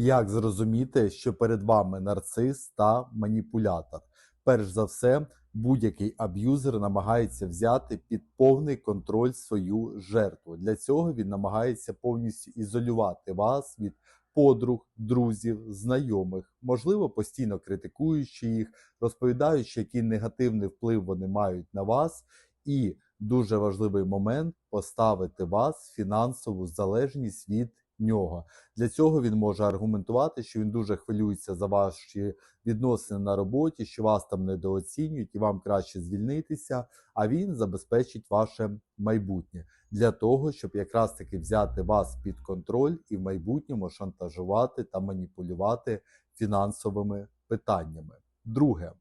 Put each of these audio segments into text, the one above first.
Як зрозуміти, що перед вами нарцис та маніпулятор? Перш за все, будь-який аб'юзер намагається взяти під повний контроль свою жертву. Для цього він намагається повністю ізолювати вас від подруг, друзів, знайомих, можливо, постійно критикуючи їх, розповідаючи, який негативний вплив вони мають на вас, і дуже важливий момент поставити вас в фінансову залежність від нього. Для цього він може аргументувати, що він дуже хвилюється за ваші відносини на роботі, що вас там недооцінюють і вам краще звільнитися, а він забезпечить ваше майбутнє для того, щоб якраз таки взяти вас під контроль і в майбутньому шантажувати та маніпулювати фінансовими питаннями. Друге.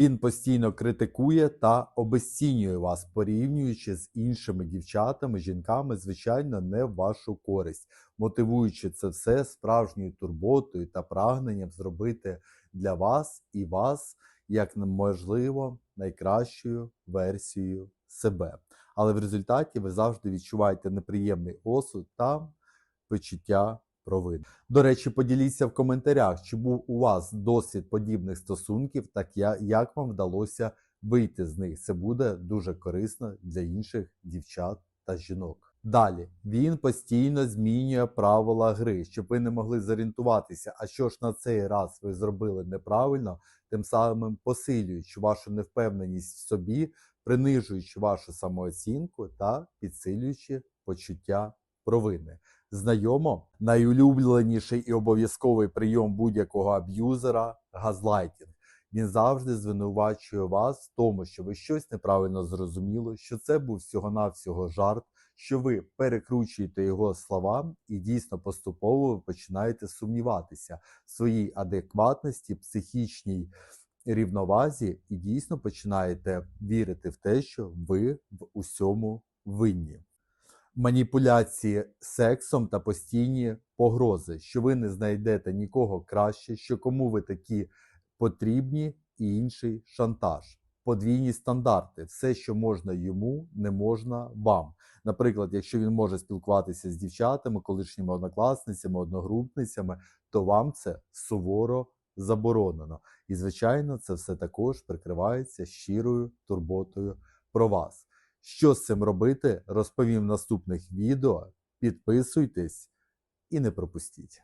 Він постійно критикує та обесцінює вас, порівнюючи з іншими дівчатами, жінками, звичайно, не в вашу користь, мотивуючи це все справжньою турботою та прагненням зробити для вас і вас як можливо найкращою версією себе. Але в результаті ви завжди відчуваєте неприємний осуд та почуття провини. До речі, поділіться в коментарях, чи був у вас досвід подібних стосунків, так як вам вдалося вийти з них. Це буде дуже корисно для інших дівчат та жінок. Далі він постійно змінює правила гри, щоб ви не могли зорієнтуватися, а що ж на цей раз ви зробили неправильно, тим самим посилюючи вашу невпевненість в собі, принижуючи вашу самооцінку та підсилюючи почуття провини. Знайомо, найулюбленіший і обов'язковий прийом будь-якого аб'юзера газлайтінг. Він завжди звинувачує вас в тому, що ви щось неправильно зрозуміли, що це був всього-навсього жарт, що ви перекручуєте його слова і дійсно поступово ви починаєте сумніватися в своїй адекватності, психічній рівновазі, і дійсно починаєте вірити в те, що ви в усьому винні маніпуляції сексом та постійні погрози, що ви не знайдете нікого краще, що кому ви такі потрібні, і інший шантаж. Подвійні стандарти, все, що можна йому, не можна вам. Наприклад, якщо він може спілкуватися з дівчатами, колишніми однокласницями, одногрупницями, то вам це суворо заборонено. І, звичайно, це все також прикривається щирою турботою про вас. Що з цим робити, розповім в наступних відео. Підписуйтесь і не пропустіть.